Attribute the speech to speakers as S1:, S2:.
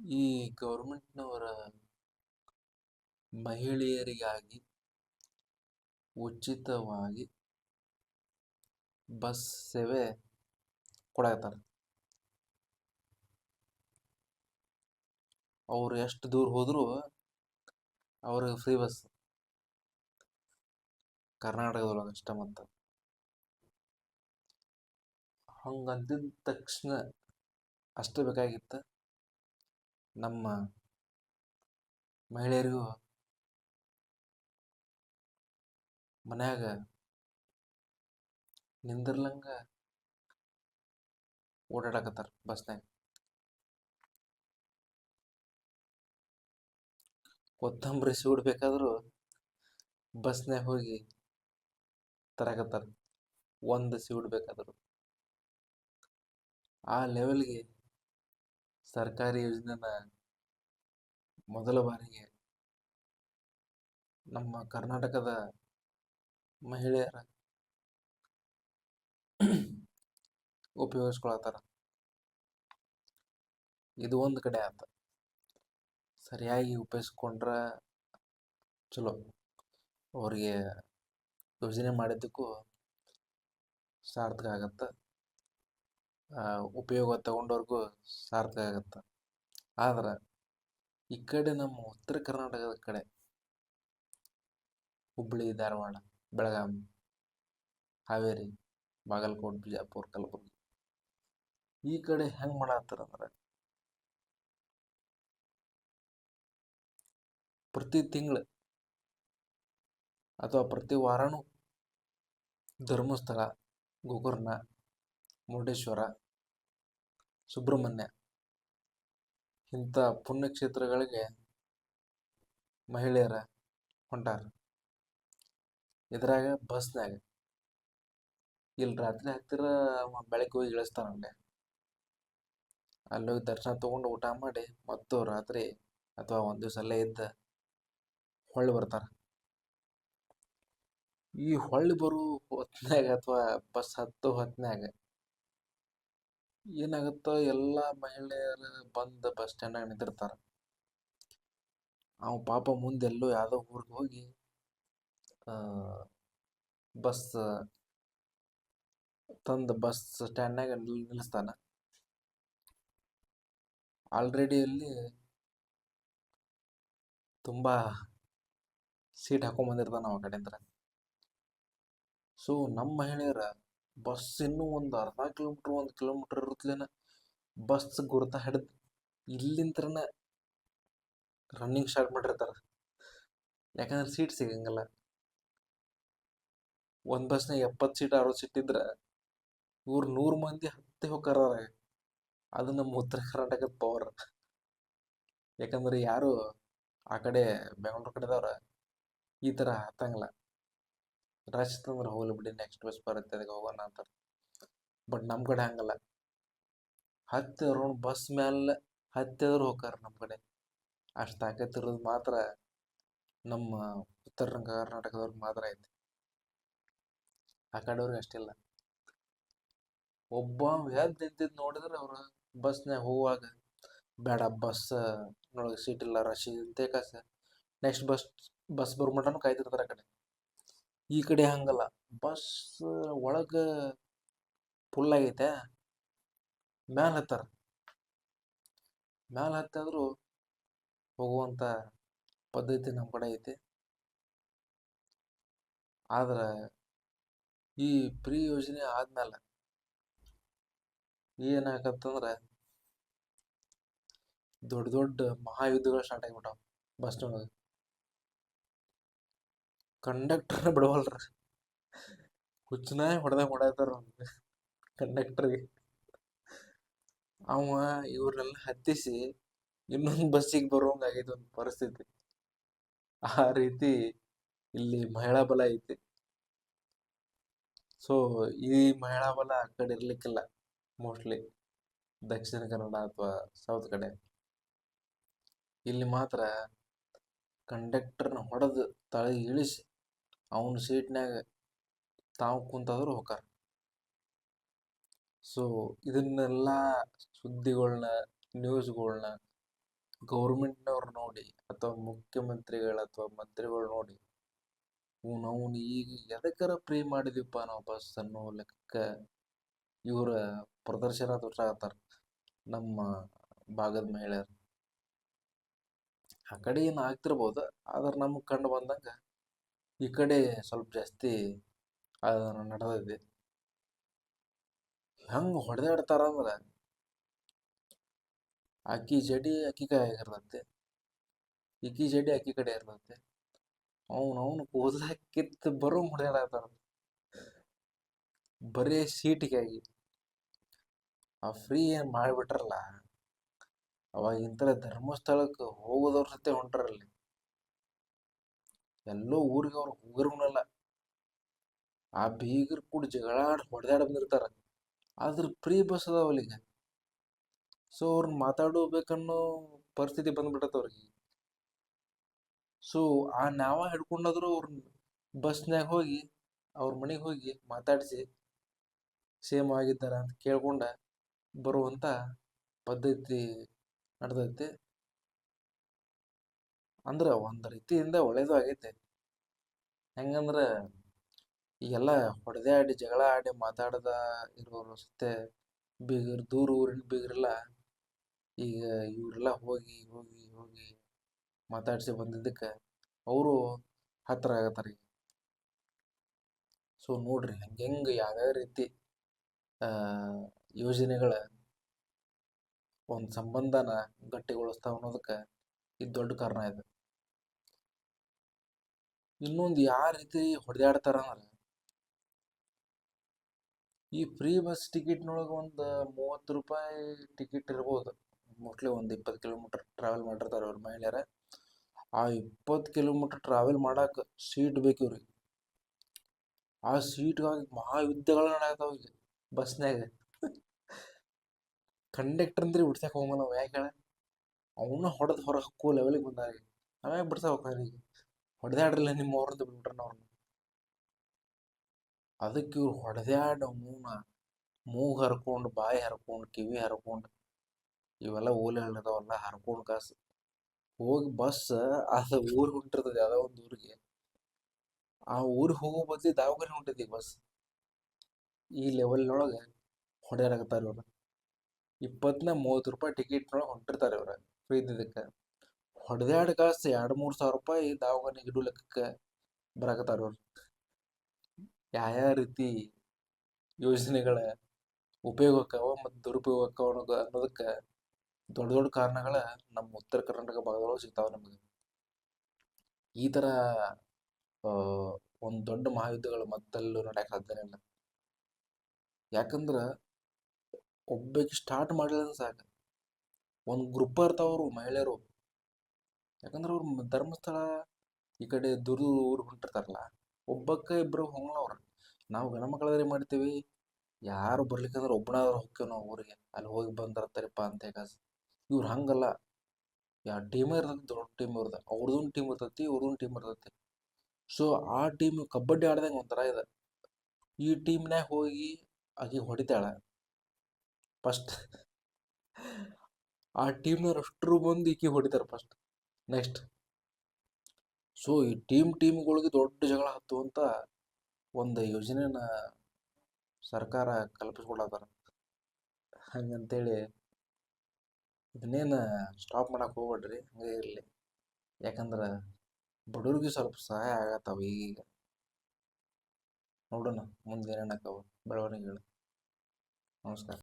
S1: ಈ ಗೌರ್ಮೆಂಟ್ನವರ ಮಹಿಳೆಯರಿಗಾಗಿ ಉಚಿತವಾಗಿ ಬಸ್ ಸೇವೆ ಕೊಡಾಕತ್ತಾರ. ಅವ್ರು ಎಷ್ಟು ದೂರ ಹೋದರೂ ಅವ್ರಿಗೆ ಫ್ರೀ ಬಸ್ ಕರ್ನಾಟಕದೊಳಗೆ ಅಷ್ಟ ಮತ್ತು. ಹಂಗಂದಿದ ತಕ್ಷಣ ಅಷ್ಟೇ ಬೇಕಾಗಿತ್ತು. ನಮ್ಮ ಮಹಿಳೆಯರಿಗೂ ಮನ್ಯಾಗ ನಿಂದಿರ್ಲಂಗ ಓಡಾಡಕತ್ತಾರ ಬಸ್ನಾಗ ಕೊತ್ತಂಬರಿ ಸೂಡ್ಬೇಕಾದ್ರೂ ಬಸ್ನಾಗ ಹೋಗಿ ತರಕತ್ತಾರ. ಒಂದು ಸೀಟ್ ಬೇಕಾದರೂ. ಆ ಲೆವೆಲ್ಗೆ ಸರ್ಕಾರಿ ಯೋಜನೆನ ಮೊದಲ ಬಾರಿಗೆ ನಮ್ಮ ಕರ್ನಾಟಕದ ಮಹಿಳೆಯರ ಉಪಯೋಗಿಸ್ಕೊಳತ್ತಾರ. ಇದು ಒಂದು ಕಡೆ ಆತ. ಸರಿಯಾಗಿ ಉಪಯೋಗಿಸ್ಕೊಂಡ್ರೆ ಚಲೋ. ಅವರಿಗೆ ಯೋಜನೆ ಮಾಡಿದ್ದಕ್ಕೂ ಸಾರ್ಥಕ ಆಗತ್ತೆ. ಉಪಯೋಗ ತಗೊಂಡವ್ರಿಗೂ ಸಾರ್ಥಕ ಆಗತ್ತೆ. ಆದ್ರೆ, ಈ ಕಡೆ ನಮ್ಮ ಉತ್ತರ ಕರ್ನಾಟಕದ ಕಡೆ, ಹುಬ್ಬಳ್ಳಿ, ಧಾರವಾಡ, ಬೆಳಗಾವಿ, ಹಾವೇರಿ, ಬಾಗಲಕೋಟೆ, ಬಿಜಾಪುರ, ಕಲಬುರ್ಗಿ, ಈ ಕಡೆ ಹೆಂಗೆ ಮಾಡತ್ತಾರ ಅಂದ್ರೆ, ಪ್ರತಿ ತಿಂಗಳು ಅಥವಾ ಪ್ರತಿ ವಾರನೂ ಧರ್ಮಸ್ಥಳ ಗೋಕರ್ಣ ಮುರುಡೇಶ್ವರ ಸುಬ್ರಹ್ಮಣ್ಯ. ಇಂಥ ಪುಣ್ಯಕ್ಷೇತ್ರಗಳಿಗೆ ಮಹಿಳೆಯರ ಹೊಂಟಾರ. ಇದ್ರಾಗ ಬಸ್ನಾಗ ಇಲ್ಲಿ ರಾತ್ರಿ ಹತ್ತಿರ ಬೆಳಗ್ಗೆ ಹೋಗಿ ಇಳಿಸ್ತಾನಂಗೆ ಅಲ್ಲೋಗಿ ದರ್ಶನ ತೊಗೊಂಡು ಊಟ ಮಾಡಿ ಮತ್ತು ರಾತ್ರಿ ಅಥವಾ ಒಂದು ದಿವಸ ಅಲ್ಲೇ ಇದ್ದ ಹೊಳ್ಳಿ ಬರ್ತಾರೆ. ಈ ಹೊಳ್ಳಿ ಬರೋ ಹೊತ್ನ್ಯಾಗ ಅಥವಾ ಬಸ್ ಹತ್ತೋ ಹೊತ್ನ್ಯಾಗ ಏನಾಗುತ್ತೋ ಎಲ್ಲ ಮಹಿಳೆಯರು ಬಂದು ಬಸ್ ಸ್ಟ್ಯಾಂಡಾಗ ನಿಂತಿರ್ತಾರೆ. ಅವ ಪಾಪ ಮುಂದೆ ಎಲ್ಲೋ ಯಾವುದೋ ಊರಿಗೆ ಹೋಗಿ ಬಸ್ ತಂದು ಬಸ್ ಸ್ಟ್ಯಾಂಡ್ನಾಗ ನಿಲ್ಲಿಸ್ತಾನೆ ಆಲ್ರೆಡಿ ಅಲ್ಲಿ ತುಂಬ ಸೀಟ್ ಹಾಕೊಂಡ್ ಅವ ಕಡೆಯಿಂದ ಸೊ ನಮ್ಮ ಮಹಿಳೆಯರ ಬಸ್ ಇನ್ನೂ ಒಂದು ಅರ್ಧ ಕಿಲೋಮೀಟ್ರ್ ಒಂದು ಕಿಲೋಮೀಟ್ರ್ ಇರುತ್ತಲೇನ ಬಸ್ ಗುರ್ತ ಹಿಡ್ದು ಇಲ್ಲಿಂತ್ರನ ರನ್ನಿಂಗ್ ಸ್ಟಾರ್ಟ್ ಮಾಡಿರ್ತಾರೆ. ಯಾಕಂದ್ರೆ ಸೀಟ್ ಸಿಗಂಗಿಲ್ಲ. ಒಂದು ಬಸ್ನಾಗ ಎಪ್ಪತ್ತು ಸೀಟ್ ಅರವತ್ತು ಸೀಟ್ ಇದ್ರೆ ಇವ್ರು ನೂರು ಮಂದಿ ಹತ್ತಿ ಹೋಗಾರ ಅದು ನಮ್ಮ ಉತ್ತರ ಕರ್ನಾಟಕದ ಪವರ್ ಯಾಕಂದ್ರೆ ಯಾರು ಆ ಕಡೆ ಬೆಂಗಳೂರು ಕಡೆದವ್ರ ಈ ಥರ ಹತ್ತಂಗಿಲ್ಲ. ರಶ್ ತಂದ್ರೆ ಹೋಗ್ಲಿ ಬಿಡಿ ನೆಕ್ಸ್ಟ್ ಬಸ್ ಬರುತ್ತೆ ಅದಕ್ಕೆ ಹೋಗೋಣ ಅಂತ ಬಟ್ ನಮ್ಮ ಕಡೆ ಹಂಗಲ್ಲ. ಹತ್ತಿ ಅವ್ರು ಬಸ್ ಮೇಲೆ ಹತ್ತಿದ್ರು ಹೋಗಾರ ನಮ್ಮ ಕಡೆ. ಅಷ್ಟು ತಾಕತ್ತಿರೋದು ಮಾತ್ರ ನಮ್ಮ ಉತ್ತರ ಕರ್ನಾಟಕದವ್ರಿಗೆ ಮಾತ್ರ ಐತಿ. ಆ ಕಡೆಯವ್ರಿಗೆ ಅಷ್ಟಿಲ್ಲ ಒಬ್ಬ ಎದ್ದು ನಿಂತಿದ್ದು ನೋಡಿದ್ರೆ ಅವ್ರು ಬಸ್ನಾಗ ಹೋಗುವಾಗ ಬೇಡ ಬಸ್ ನೋಡೋಕೆ ಸೀಟ್ ಇಲ್ಲ ರಶ್ ಇದೆ ಕಾಸ ನೆಕ್ಸ್ಟ್ ಬಸ್ ಬಸ್ ಬರೋ ಮಟನೂ ಕಾಯ್ತಿರ್ತಾರೆ ಆ ಕಡೆ. ಈ ಕಡೆ ಹಂಗಲ್ಲ. ಬಸ್ ಒಳಗೆ ಫುಲ್ ಆಗೈತೆ. ಮ್ಯಾಲ್ ಹತ್ತಾರ. ಮ್ಯಾಲ್ ಹತ್ತಾದ್ರು ಹೋಗುವಂಥ ಪದ್ಧತಿ ನಮ್ಮ ಕಡೆ ಐತಿ. ಆದ್ರೆ ಈ ಪ್ರೀ ಯೋಜನೆ ಆದ್ಮೇಲೆ ಏನಾಗತ್ತಂದ್ರೆ ದೊಡ್ಡ ದೊಡ್ಡ ಮಹಾಯುದ್ಧಗಳು ಸ್ಟಾರ್ಟ್ ಆಗಿಬಿಟ್ಟವು ಬಸ್ನೊಳಗೆ ಕಂಡಕ್ಟರ್ ಬಿಡವಲ್ರಿ. ಹುಚ್ಚನ ಹೊಡೆದಾಗ ಹೊಡೆದಾರ ಕಂಡಕ್ಟರ್ಗೆ ಅವ ಇವ್ರನ್ನೆಲ್ಲ ಹತ್ತಿಸಿ ಇನ್ನೊಂದು ಬಸ್ಸಿಗೆ ಬರೋಂಗ ಒಂದು ಪರಿಸ್ಥಿತಿ. ಆ ರೀತಿ ಇಲ್ಲಿ ಮಹಿಳಾ ಬಲ ಐತಿ. ಸೊ ಈ ಮಹಿಳಾ ಬಲ ಆ ಕಡೆ ಇರ್ಲಿಕ್ಕಿಲ್ಲ. ಮೋಸ್ಟ್ಲಿ ದಕ್ಷಿಣ ಕನ್ನಡ ಅಥವಾ ಸೌತ್ ಕಡೆ. ಇಲ್ಲಿ ಮಾತ್ರ ಕಂಡಕ್ಟರ್ನ ಹೊಡೆದು ತಳಗೆ ಇಳಿಸಿ ಅವನ ಸೀಟ್ನಾಗ ತಾವು ಕುಂತಾದ್ರು ಹೋಗಾರ ಸೊ ಇದನ್ನೆಲ್ಲ ಸುದ್ದಿಗಳನ್ನ ನ್ಯೂಸ್ಗಳನ್ನ ಗೌರ್ಮೆಂಟ್ನವ್ರು ನೋಡಿ ಅಥವಾ ಮುಖ್ಯಮಂತ್ರಿಗಳು ಅಥವಾ ಮಂತ್ರಿಗಳು ನೋಡಿ ನಾವು ಈಗ ಎದಕ್ಕರ ಪ್ರೇ ಮಾಡಿದ್ವಿಪ್ಪ ನಾವು ಬಸ್ ಅನ್ನೋ ಲೆಕ್ಕ ಇವರ ಪ್ರದರ್ಶನ ತೋರ್ಸಾಕತ್ತಾರ ನಮ್ಮ ಭಾಗದ ಮಹಿಳೆಯರು. ಆ ಕಡೆ ಏನು ಆಗ್ತಿರ್ಬೋದು, ಆದ್ರೆ ನಮ್ಗೆ ಕಂಡು ಬಂದಂಗೆ ಈ ಕಡೆ ಸ್ವಲ್ಪ ಜಾಸ್ತಿ ನಡೆದಿದೆ ಹೆಂಗೆ ಹೊಡೆದಾಡ್ತಾರ ಅಂದ್ರೆ, ಅಕ್ಕಿ ಜಡಿ ಅಕ್ಕಿ ಕೈ ಇಕ್ಕಿ ಜಡಿ ಅಕ್ಕಿ ಕಡೆ ಇರ್ತೈತೆ. ಅವ್ನು ಅವನು ಕೂದಲ ಕಿತ್ತು ಬರೋ ಹೊಡೆದಾಡ್ತಾರ. ಬರೀ ಸೀಟಿಗಾಗಿ. ಆ ಫ್ರೀ ಏನು ಮಾಡಿಬಿಟ್ರಲ್ಲ, ಅವಾಗ ಇಂಥ ಧರ್ಮಸ್ಥಳಕ್ಕೆ ಹೋಗೋದವ್ರ ಸತೆ ಹೊಂಟ್ರಲ್ಲಿ. ಎಲ್ಲೋ ಊರಿಗೆ ಅವ್ರು ಹೋಗಿರೋನಲ್ಲ. ಆ ಬೀಗರ್ ಕೂಡ ಜಗಳಾಡಿ ಹೊಡೆದಾಡ ಬಂದಿರ್ತಾರ. ಆದ್ರೆ ಪ್ರೀ ಬಸ್ ಅದಾವ ಸೊ ಅವ್ರನ್ನ ಮಾತಾಡಬೇಕನ್ನೋ ಪರಿಸ್ಥಿತಿ ಬಂದ್ಬಿಟ್ಟತ್ ಅವ್ರಿಗೆ. ಸೊ ಆ ನಾವ ಹಿಡ್ಕೊಂಡಾದ್ರು ಅವ್ರನ್ನ ಬಸ್ನಾಗ ಹೋಗಿ, ಅವ್ರ ಮನೆಗೆ ಹೋಗಿ ಮಾತಾಡಿಸಿ, ಸೇಮ್ ಆಗಿದ್ದಾರ? ಅಂತ ಕೇಳ್ಕೊಂಡ ಬರುವಂಥ ಪದ್ಧತಿ ನಡೆದೈತೆ. ಅಂದ್ರೆ ಒಂದು ರೀತಿಯಿಂದ ಒಳ್ಳೇದು ಆಗೈತೆ. ಹೆಂಗಂದ್ರೆ ಈಗೆಲ್ಲ ಆಡಿ ಜಗಳ ಆಡಿ ಮಾತಾಡದ ಇರೋರು ಸತೆ ಬೀಗರ್ ದೂರ ಊರಿನ ಬೀಗರೆಲ್ಲ ಈಗ ಇವರೆಲ್ಲ ಹೋಗಿ ಹೋಗಿ ಹೋಗಿ ಮಾತಾಡಿಸಿ ಬಂದಿದ್ದಕ್ಕೆ ಅವರು ಹತ್ತಿರ ಆಗತ್ತಾರೆ ಈಗ. ಸೊ ನೋಡ್ರಿ ಹಂಗೆ ಹೆಂಗೆ ಯಾವ್ಯಾವ ರೀತಿ ಯೋಜನೆಗಳ ಒಂದು ಸಂಬಂಧನ ಗಟ್ಟಿಗೊಳಿಸ್ತಾವ ಅನ್ನೋದಕ್ಕೆ ಇದು ದೊಡ್ಡ ಕಾರಣ ಇದೆ. ಇನ್ನೊಂದು ಯಾವ ರೀತಿ ಹೊಡೆದಾಡ್ತಾರ ಅಂದ್ರೆ, ಈ ಫ್ರೀ ಬಸ್ ಟಿಕೆಟ್ನೊಳಗೆ ಒಂದು ಮೂವತ್ತು ರೂಪಾಯಿ ಟಿಕೆಟ್ ಇರ್ಬೋದು. ಮೋಸ್ಟ್ಲಿ ಒಂದು ಇಪ್ಪತ್ತು ಕಿಲೋಮೀಟರ್ ಟ್ರಾವೆಲ್ ಮಾಡಿರ್ತಾರೆ ಅವ್ರ ಮಹಿಳೆಯರ. ಆ ಇಪ್ಪತ್ತು ಕಿಲೋಮೀಟರ್ ಟ್ರಾವೆಲ್ ಮಾಡಕ್ಕೆ ಸೀಟ್ ಬೇಕು ಇವ್ರಿಗೆ. ಆ ಸೀಟ್ಗಾಗಿ ಮಹಾಯುದ್ಧಗಳು ನಡೆಯತಾವ ಈಗ ಬಸ್ನ್ಯಾಗ ಕಂಡಕ್ಟರ್ ಅಂದ್ರೆ ಹುಡ್ಸಕ್ಕೆ ಹೋಗಲ್ಲ ನಾವು ಯಾಕೆ ಹೇಳ? ಅವನ್ನ ಹೊಡೆದು ಹೊರ ಹಾಕೋ ಲೆವೆಲಿಗೆ ಬಂದಾಗ ಆಮ್ಯಾಗ ಬಿಡ್ಸಕ್ಕೆ ಹೋಗ್ತಾರೆ ಈಗ ಹೊಡೆದಾಡ್ರಿಲ್ಲ ನಿಮ್ಮ ಅವ್ರದ್ದು ಬಿಟ್ಬಿಟ್ರನ್ನ ಅವ್ರನ್ನ ಅದಕ್ಕೆ ಇವ್ರು ಹೊಡೆದಾಡ ಮೂನ ಮೂಗು ಹರ್ಕೊಂಡು, ಬಾಯಿ ಹರ್ಕೊಂಡು, ಕಿವಿ ಹರ್ಕೊಂಡು, ಇವೆಲ್ಲ ಓಲೆ ಹಳ್ಳದವಲ್ಲ ಹರ್ಕೊಂಡು ಕಾಸು. ಹೋಗಿ ಬಸ್ ಅದು ಊರಿಗೆ ಹೊಂಟಿರ್ತದೆ ಯಾವುದೋ ಒಂದು ಊರಿಗೆ. ಆ ಊರಿಗೆ ಹೋಗೋ ಬದ್ಲಿ ದವಾಖಾನೆ ಹೊಂಟೈತಿ ಬಸ್. ಈ ಲೆವೆಲ್ನೊಳಗೆ ಹೊಡೆಯಾಡಕತ್ತಾರೆ ಇವ್ರು. ಇಪ್ಪತ್ತನೇ ಮೂವತ್ತು ರೂಪಾಯಿ ಟಿಕೆಟ್ನೊಳಗೆ ಹೊಂಟಿರ್ತಾರೆ ಇವ್ರು. ಫ್ರೀ ಇದ್ದಿದ್ದಕ್ಕೆ. ಹೊಡೆದಾಡ ಕಾಸು ಎರಡು ಮೂರು ಸಾವಿರ ರೂಪಾಯಿ ದವಾಖಾನೆಗೆ ಇಡು ಲೆಕ್ಕಕ್ಕೆ ಬರಾಕತ್ತಾರ ಅವ್ರು. ಯಾವ ರೀತಿ ಯೋಜನೆಗಳ ಉಪಯೋಗಕ್ಕವ ಮತ್ತು ಅನ್ನೋದು ಅನ್ನೋದಕ್ಕೆ ದೊಡ್ಡ ದೊಡ್ಡ ಕಾರಣಗಳ ನಮ್ಮ ಉತ್ತರ ಕರ್ನಾಟಕ ಭಾಗದೊಳಗೆ ಸಿಗ್ತಾವ ನಮಗೆ. ಈ ಥರ ಒಂದು ದೊಡ್ಡ ಮಹಾಯುದ್ಧಗಳು ಮತ್ತಲ್ಲೂ ನಡೆಯಕ್ಕೆ ಸಾಧ್ಯನೇ ಇಲ್ಲ. ಯಾಕಂದ್ರೆ ಒಬ್ಬಕ್ಕೆ ಸ್ಟಾರ್ಟ್ ಮಾಡಿಲ್ಲ ಸಾಕು. ಒಂದು ಗ್ರೂಪ್ ಇರ್ತಾವ್ರು ಮಹಿಳೆಯರು. ಯಾಕಂದ್ರೆ ಅವ್ರು ಧರ್ಮಸ್ಥಳ ಈ ಕಡೆ ದೂರ ಊರು ಹೊಂಟಿರ್ತಾರಲ್ಲ ಒಬ್ಬಕ್ಕೆ ಇಬ್ಬರು ಹೋಗ್ಲವ್ರು ನಾವು ಗಣಮಕ್ಕಳಾದ್ರೆ ಮಾಡ್ತೀವಿ. ಯಾರು ಬರ್ಲಿಕ್ಕಂದ್ರೆ ಒಬ್ಬನಾದ್ರು ಹೋಗ್ತೇವೆ ನಾವು ಊರಿಗೆ. ಅಲ್ಲಿ ಹೋಗಿ ಬಂದಿರ್ತಾರಪ್ಪ ಅಂತ ಹೇಗಾಸ್ ಇವ್ರು ಹಂಗಲ್ಲ. ಯಾ ಟೀಮ್ ಇರ್ತೈತಿ, ದೊಡ್ಡ ಟೀಮ್ ಇರ್ತದೆ ಅವ್ರದೊಂದು ಟೀಮ್ ಇರ್ತೈತಿ, ಇವ್ರದೊಂದು ಟೀಮ್ ಇರ್ತೈತಿ. ಸೊ, ಆ ಟೀಮ್ ಕಬಡ್ಡಿ ಆಡ್ದಂಗೆ ಒಂಥರ ಇದೆ. ಈ ಟೀಮ್ನಾಗ ಹೋಗಿ ಆಕೆ ಹೊಡಿತಾಳೆ. ಫಸ್ಟ್ ಆ ಟೀಮ್ನವ್ರು ಅಷ್ಟರು ಬಂದು ಈಕಿ ಹೊಡಿತಾರೆ ಫಸ್ಟ್ ನೆಕ್ಸ್ಟ್ ಸೊ ಈ ಟೀಮ್ ಟೀಮ್ಗಳಿಗೆ ದೊಡ್ಡ ಜಗಳ ಅಂತ ಒಂದು ಯೋಜನೆನ ಸರ್ಕಾರ ಕಲ್ಪಿಸ್ಕೊಡತ್ತಾರ ಹಂಗಂತೇಳಿ ಇದನ್ನೇನು ಸ್ಟಾಪ್ ಮಾಡಕ್ಕೆ ಹೋಗ್ಬೇಡ್ರಿ, ಹಂಗೆ ಇರಲಿ. ಯಾಕಂದ್ರೆ ಬಡವ್ರಿಗೆ ಸ್ವಲ್ಪ ಸಹಾಯ ಆಗತ್ತವ ಈಗೀಗ ನೋಡೋಣ ಮುಂದೆ ಏನೇನಾಕವ ಬೆಳವಣಿಗೆಗಳು. ನಮಸ್ಕಾರ.